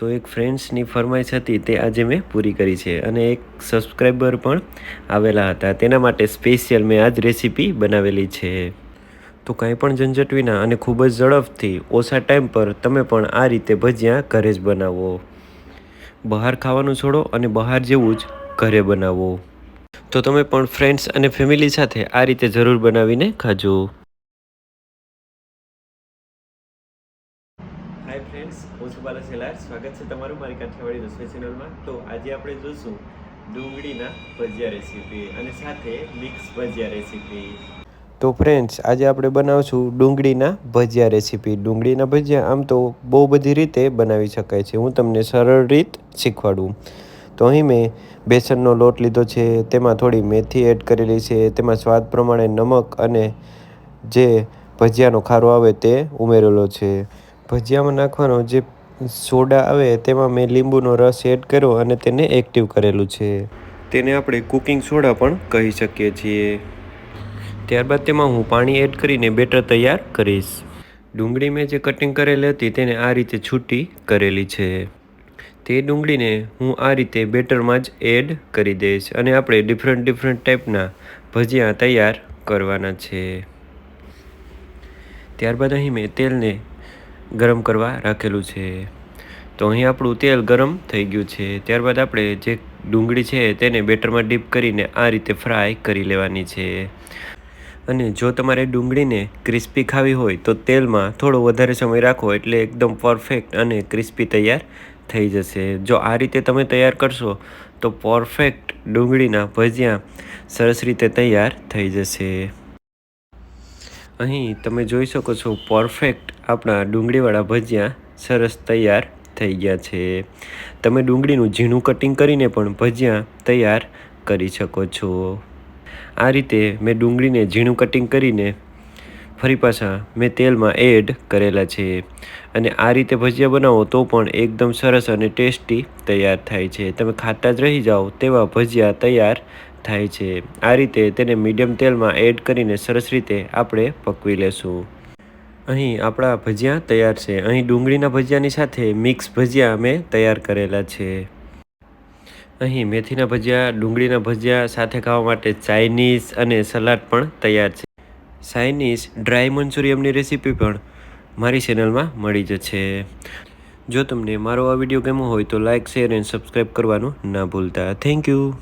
તો એક ફ્રેન્ડ્સની ફરમાઈશ હતી તે આજે મેં પૂરી કરી છે અને એક સબસ્ક્રાઈબર પણ આવેલા હતા. તેના માટે સ્પેશિયલ મેં આજ રેસીપી બનાવેલી છે. તો કાંઈ પણ ઝંઝટ વિના અને ખૂબ જ ઝડપથી ઓછા ટાઈમ પર તમે પણ આ રીતે ભજીયા ઘરે જ બનાવો. બહાર ખાવાનું છોડો અને બહાર જેવું જ ઘરે બનાવો. તો તમે પણ ફ્રેન્ડ્સ અને ફેમિલી સાથે આ રીતે જરૂર બનાવીને ખાજો. હાય ફ્રેન્ડ્સ હું છું બાલા સ્વાગત છે તમારું મારી કાઠિયાવાડી રસોઈ ચેનલમાં. તો આજે આપણે જોશું ડુંગળીના ભજીયા રેસીપી અને સાથે મિક્સ ભજીયા રેસીપી તો ફ્રેન્ડ્સ આજે આપણે બનાવશું ડુંગળીના ભજીયા રેસીપી ડુંગળીના ભજીયા આમ તો બહુ બધી રીતે બનાવી શકાય છે. હું તમને સરળ રીત શીખવાડું. તો અહીં મેં બેસનનો લોટ લીધો છે, તેમાં થોડી મેથી એડ કરેલી છે, તેમાં સ્વાદ પ્રમાણે નમક અને જે ભજીયાનો ખારો આવે તે ઉમેરેલો છે. ભજીયામાં નાખવાનો જે સોડા આવે તેમાં મેં લીંબુનો રસ એડ કર્યો અને તેને એક્ટિવ કરેલું છે. તેને આપણે કુકિંગ સોડા પણ કહી શકીએ છીએ. ત્યારબાદ તેમાં હું પાણી એડ કરીને બેટર તૈયાર કરીશ. ડુંગળી મેં જે કટિંગ કરેલી હતી તેને આ રીતે છૂટી કરેલી છે. તે ડુંગળીને હું આ રીતે બેટરમાં જ એડ કરી દઈશ અને આપણે ડિફરન્ટ ડિફરન્ટ ટાઈપના ભજીયા તૈયાર કરવાના છે. ત્યારબાદ અહીં મેં તેલને ગરમ કરવા રાખેલું છે. તો અહીં આપણું તેલ ગરમ થઈ ગયું છે. ત્યારબાદ આપણે જે ડુંગળી છે તેને બેટરમાં ડીપ કરીને આ રીતે ફ્રાય કરી લેવાની છે. અને જો તમારે ડુંગળીને ક્રિસ્પી ખાવી હોય તો તેલમાં થોડો વધારે સમય રાખો એટલે એકદમ પરફેક્ટ અને ક્રિસ્પી તૈયાર થઈ જશે. જો આ રીતે તમે તૈયાર કરશો તો પરફેક્ટ ડુંગળીના ભજીયા સરસ રીતે તૈયાર થઈ જશે. અહીં તમે જોઈ શકો છો પરફેક્ટ આપણા ડુંગળીવાળા ભજીયા સરસ તૈયાર થઈ ગયા છે. તમે ડુંગળીનું ઝીણું કટિંગ કરીને પણ ભજીયા તૈયાર કરી શકો છો. આ રીતે મેં ડુંગળીને ઝીણું કટિંગ કરીને ફરી પાછા મેં તેલમાં એડ કરેલા છે. અને આ રીતે ભજીયા બનાવો તો પણ એકદમ સરસ અને ટેસ્ટી તૈયાર થાય છે. તમે ખાતા જ રહી જાઓ તેવા ભજીયા તૈયાર થાય છે. આ રીતે તેને મીડિયમ તેલમાં એડ કરીને સરસ રીતે આપણે પકવી લેશું. અહીં આપણા ભજીયા તૈયાર છે. અહીં ડુંગળીના ભજીયાની સાથે મિક્સ ભજીયા મેં તૈયાર કરેલા છે. અહીં મેથીના ભજીયા, ડુંગળીના ભજીયા સાથે ખાવા માટે ચાઇનીઝ અને સલાડ પણ તૈયાર છે. ચાઇનીઝ ડ્રાય મંચુરિયમની રેસીપી પણ મારી ચેનલમાં મળી જશે. જો તમને મારો આ વીડિયો ગમ્યો હોય તો લાઇક, શેર એન્ડ સબસ્ક્રાઈબ કરવાનું ના ભૂલતા. Thank you.